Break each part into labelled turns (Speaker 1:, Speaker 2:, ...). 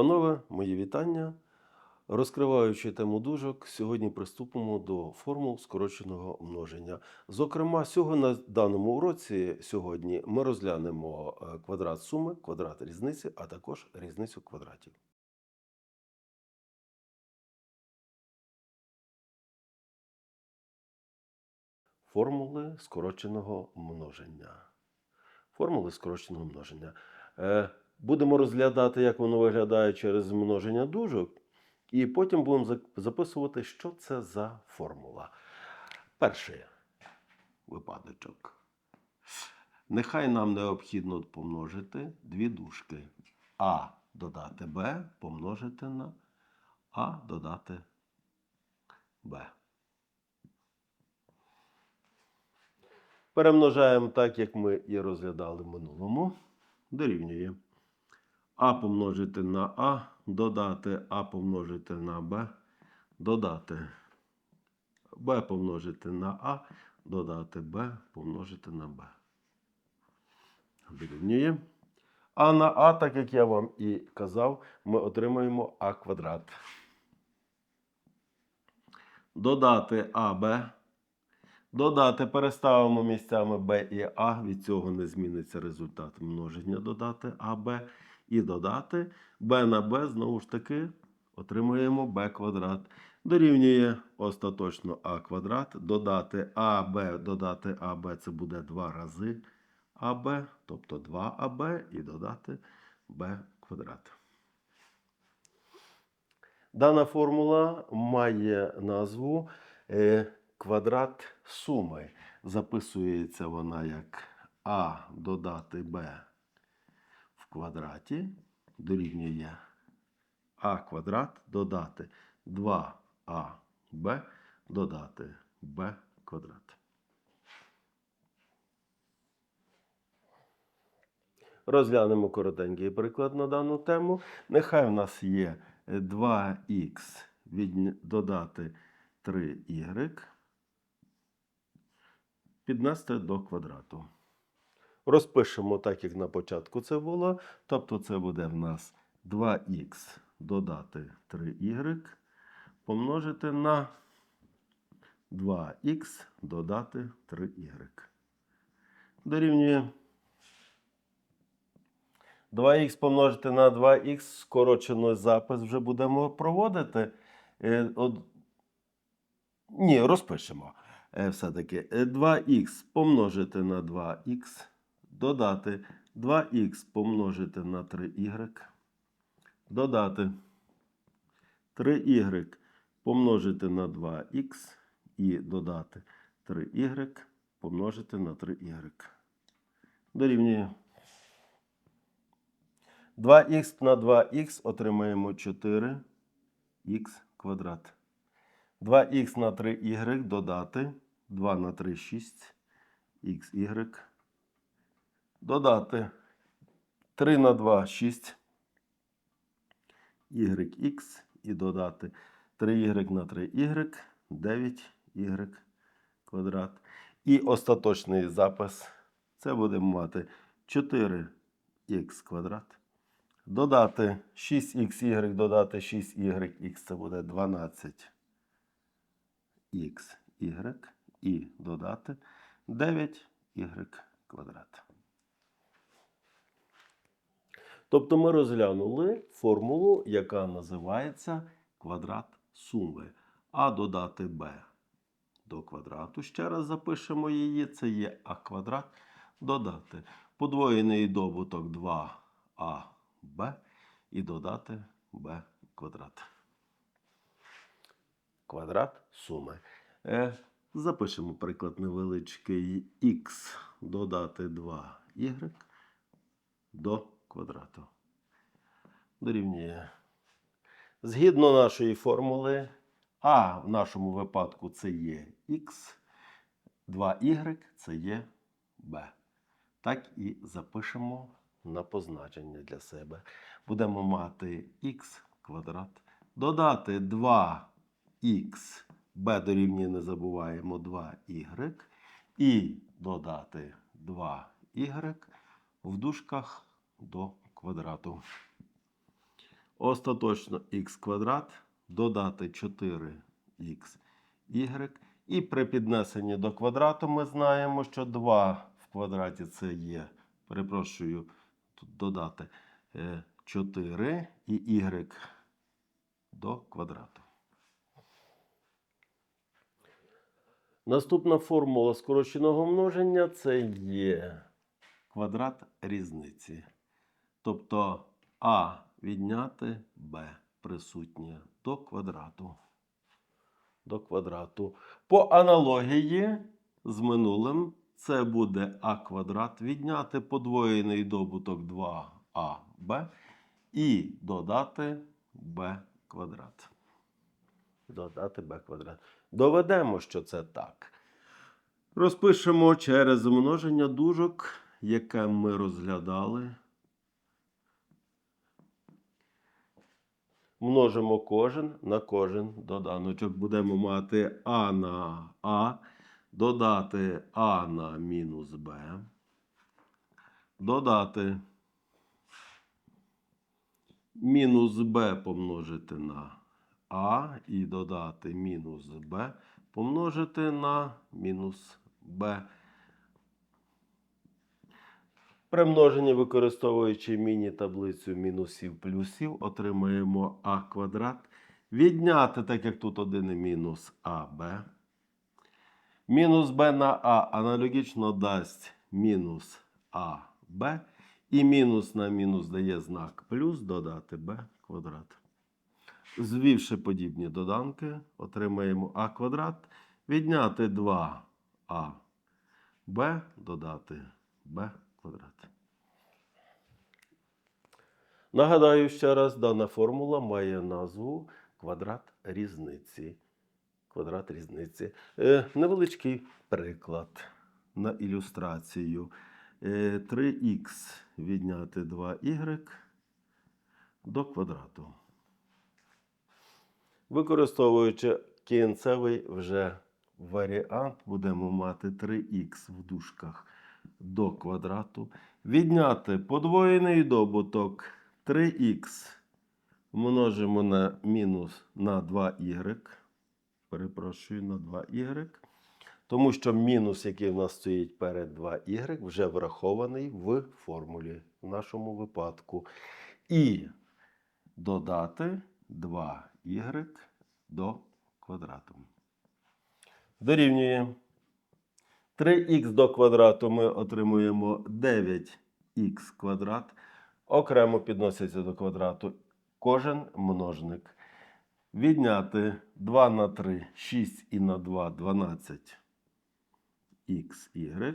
Speaker 1: Панове, мої вітання. Розкриваючи тему дужок, сьогодні приступимо до формул скороченого множення. Зокрема, сього на даному уроці сьогодні ми розглянемо е, квадрат суми, квадрат різниці, а також різницю квадратів. Формули скороченого множення. Формули скороченого множення. Будемо розглядати, як воно виглядає через множення дужок, і потім будемо записувати, що це за формула. Перший випадочок. Нехай нам необхідно помножити дві дужки. А додати Б помножити на А додати Б. Перемножаємо так, як ми і розглядали в минулому. Дорівнює. А помножити на А, додати А помножити на Б, додати Б помножити на А, додати Б помножити на Б. Дорівнює. А на А, так як я вам і казав, ми отримаємо А квадрат. Додати АБ. Додати переставимо місцями Б і А. Від цього не зміниться результат множення додати АБ. І додати Б на Б, знову ж таки, отримуємо Б квадрат. Дорівнює остаточно А квадрат. Додати АБ, додати АБ це буде 2 рази АБ, тобто 2АБ, і додати Б квадрат. Дана формула має назву е, квадрат суми. Записується вона як А додати Б квадраті дорівнює А квадрат додати 2АБ додати Б квадрат. Розглянемо коротенький приклад на дану тему. Нехай у нас є 2х від... додати 3y піднести до квадрату. Розпишемо так, як на початку це було. Тобто це буде в нас 2х додати 3y помножити на 2х додати 3y. Дорівнює 2х помножити на 2х, скорочений запис вже будемо проводити. Е. Ні, розпишемо. Е, Все-таки Е, 2х помножити на 2х, додати 2х помножити на 3y, додати 3y помножити на 2х і додати 3y помножити на 3y. Дорівнює. 2х на 2х отримаємо 4х квадрат. 2х на 3y додати 2 на 3 6 xy. Додати 3 на 2 6 yx і додати 3y на 3y 9y квадрат. І остаточний запис це будемо мати 4х квадрат. Додати 6xy, додати 6y, це буде 12 xy і додати 9y квадрат. Тобто ми розглянули формулу, яка називається квадрат суми. А додати b до квадрату. Ще раз запишемо її. Це є а квадрат. Додати подвоєний добуток 2аб і додати b квадрат. Квадрат суми. Е, запишемо приклад невеличкий х додати 2y до квадрату. Дорівнює. Згідно нашої формули, а в нашому випадку це є х, 2y це є b. Так і запишемо на позначення для себе. Будемо мати х квадрат. Додати 2х, b дорівнює, не забуваємо 2y. І додати 2y в дужках до квадрату. остаточно х квадрат, додати 4х. І при піднесенні до квадрату ми знаємо, що 2 в квадраті це є, перепрошую, тут додати е, 4 і y до квадрату. Наступна формула скороченого множення це є квадрат різниці. Тобто а відняти b присутнє до квадрату. До квадрату. По аналогії з минулим це буде а квадрат відняти подвоєний добуток 2аб і додати b квадрат. Додати b квадрат. Доведемо, що це так. Розпишемо через множення дужок, яке ми розглядали. Множимо кожен на кожен доданочок. Будемо мати А на А, додати А на мінус Б, додати мінус Б помножити на А і додати мінус Б помножити на мінус Б. При множенні, використовуючи міні-таблицю мінусів плюсів, отримаємо а квадрат. Відняти, так як тут один і мінус АБ. Мінус Б на А аналогічно дасть мінус АБ. І мінус на мінус дає знак плюс додати Б квадрат. Звівши подібні доданки, отримаємо а квадрат. Відняти 2аб, додати b квадрат. Нагадаю ще раз, дана формула має назву квадрат різниці. Квадрат різниці. Е, невеличкий приклад на ілюстрацію. Е, 3х відняти 2y до квадрату. Використовуючи кінцевий вже варіант, будемо мати 3х в дужках до квадрату. Відняти подвоєний добуток 3х множимо на мінус на 2y. Перепрошую на 2y. Тому що мінус, який в нас стоїть перед 2y, вже врахований в формулі в нашому випадку. І додати 2y до квадрату. Дорівнює 3х до квадрату ми отримуємо 9х квадрат. Окремо підноситься до квадрату кожен множник. Відняти 2 на 3, 6 і на 2 12 xy.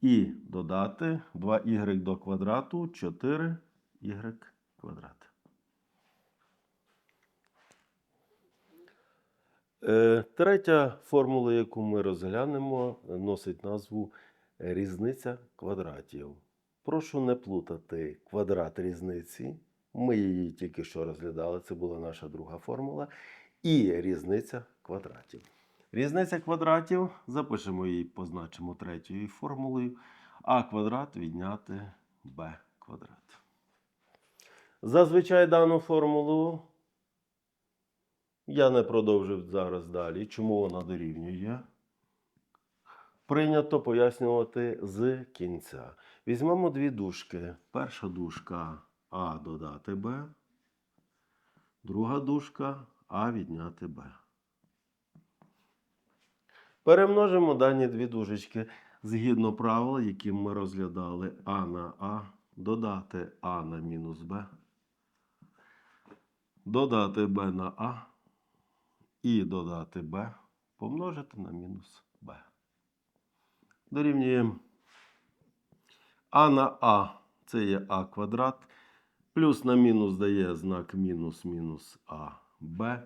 Speaker 1: І додати 2y до квадрату 4y квадрат. Е, Третя формула, яку ми розглянемо, носить назву різниця квадратів. Прошу не плутати квадрат різниці. Ми її тільки що розглядали, це була наша друга формула. І різниця квадратів. Різниця квадратів, запишемо її, позначимо третьою формулою. А квадрат відняти b квадрат. Зазвичай дану формулу я не продовжив зараз далі. Чому вона дорівнює? Прийнято пояснювати з кінця. Візьмемо дві дужки. Перша дужка А додати Б. Друга дужка А відняти Б. Перемножимо дані дві дужечки згідно правил, які ми розглядали А на А, додати А на мінус Б, додати Б на А і додати b помножити на мінус b. Дорівнюємо а на а це є а квадрат. Плюс на мінус дає знак мінус мінус а b.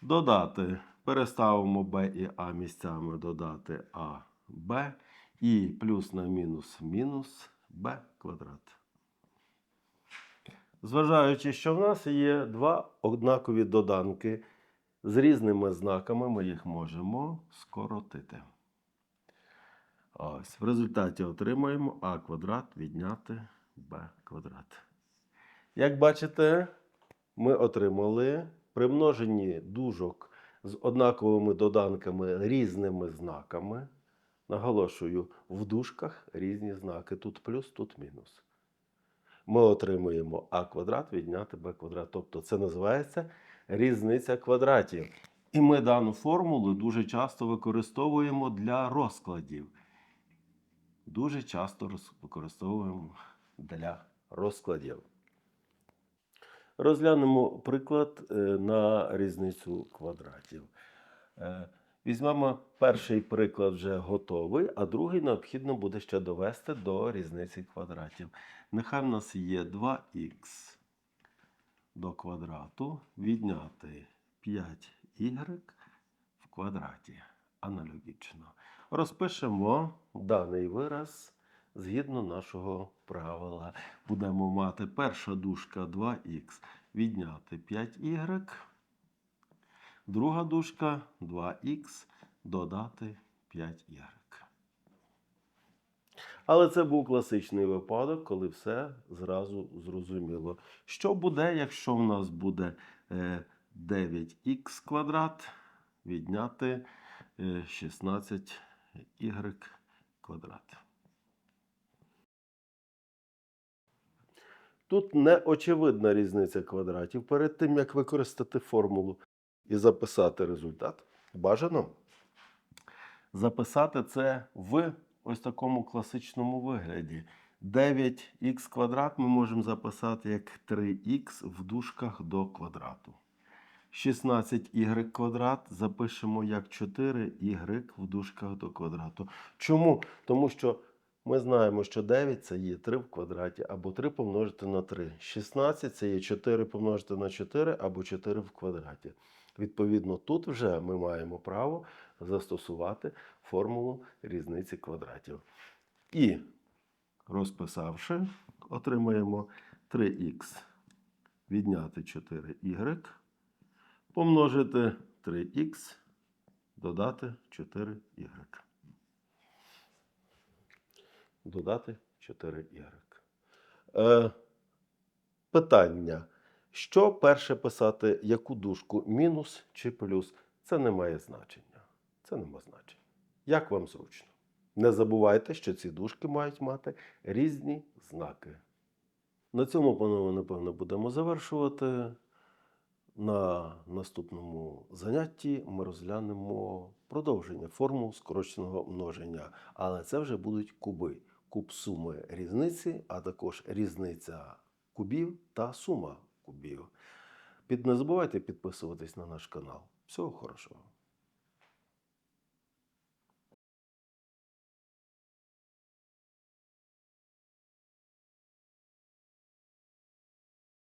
Speaker 1: Додати. Переставимо b і а місцями додати а b. І плюс на мінус мінус b квадрат. Зважаючи, що в нас є два однакові доданки. З різними знаками ми їх можемо скоротити. Ось, В результаті отримаємо а квадрат відняти b квадрат. Як бачите, ми отримали при множенні дужок з однаковими доданками різними знаками. Наголошую, в дужках різні знаки. Тут плюс, тут мінус. Ми отримуємо а квадрат відняти b квадрат. Тобто це називається різниця квадратів. І ми дану формулу дуже часто використовуємо для розкладів. Дуже часто використовуємо для розкладів. Розглянемо приклад е, на різницю квадратів. Е, Візьмемо перший приклад вже готовий, а другий необхідно буде ще довести до різниці квадратів. Нехай в нас є 2х до квадрату відняти 5y в квадраті. Аналогічно. Розпишемо даний вираз згідно нашого правила. Будемо мати перша дужка 2х відняти 5y. Друга дужка 2х додати 5y. Але це був класичний випадок, коли все зразу зрозуміло. Що буде, якщо в нас буде е, 9х квадрат відняти е, 16y квадрат? Тут неочевидна різниця квадратів. Перед тим, як використати формулу і записати результат, бажано записати це в ось такому класичному вигляді. 9х квадрат ми можемо записати як 3х в дужках до квадрату. 16y квадрат запишемо як 4y в дужках до квадрату. Чому? Тому що ми знаємо, що 9 це є 3 в квадраті, або 3 помножити на 3. 16 це є 4 помножити на 4, або 4 в квадраті. Відповідно, тут вже ми маємо право застосувати формулу різниці квадратів. І розписавши, отримаємо 3х відняти 4y, помножити 3х, додати 4y. Додати 4y. Е, питання. Що перше писати, яку дужку? Мінус чи плюс? Це не має значення. Це не має значення. Як вам зручно? Не забувайте, що ці дужки мають мати різні знаки. На цьому, панове, напевно, будемо завершувати. На наступному занятті ми розглянемо продовження формул скороченого множення. Але це вже будуть куби. Куб суми різниці, а також різниця кубів та сума кубів. Під, не забувайте підписуватись на наш канал. Всього хорошого!